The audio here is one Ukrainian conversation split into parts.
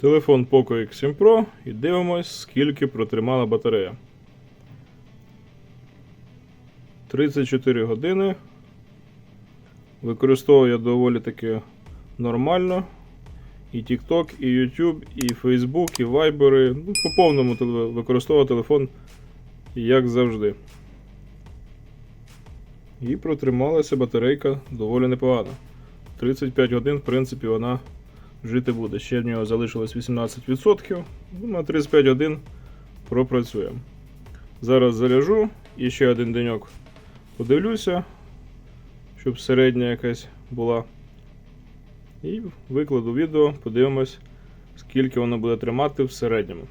Телефон Poco X7 Pro і дивимось, скільки протримала батарея. 34 години. Використовую я доволі таки нормально. І TikTok, і YouTube, і Facebook, і Viber. Ну, по повному використовую телефон як завжди. І протрималася батарейка доволі непогано. 35 годин, в принципі, вона жити буде. Ще в нього залишилось 18%. Ну, на 35 годин пропрацюємо. Зараз заряжу і ще один деньок подивлюся, щоб середня якась була. І викладу відео, подивимось, скільки воно буде тримати в середньому.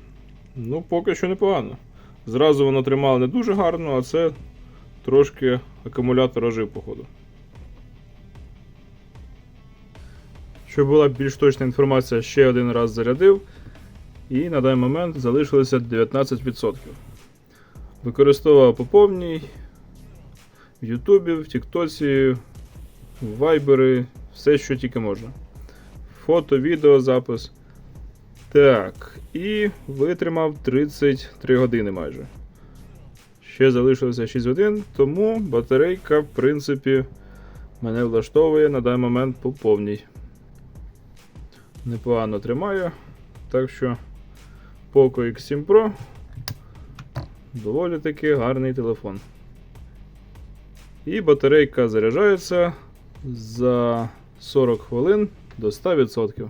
Ну, поки що непогано. Зразу воно тримало не дуже гарно, а це трошки акумулятор ожив, походу. Щоб була більш точна інформація, ще один раз зарядив. І на даний момент залишилося 19%. Використовував по повній в Ютубі, в Тіктоці, в Вайбері, все, що тільки можна. Фото, відео, запис. Так, і витримав 33 години майже. Ще залишилося 6 годин, тому батарейка, в принципі, мене влаштовує на даний момент по повній. Непогано тримає. Так що Poco X7 Pro доволі таки гарний телефон. І батарейка заряджається за 40 хвилин до 100%.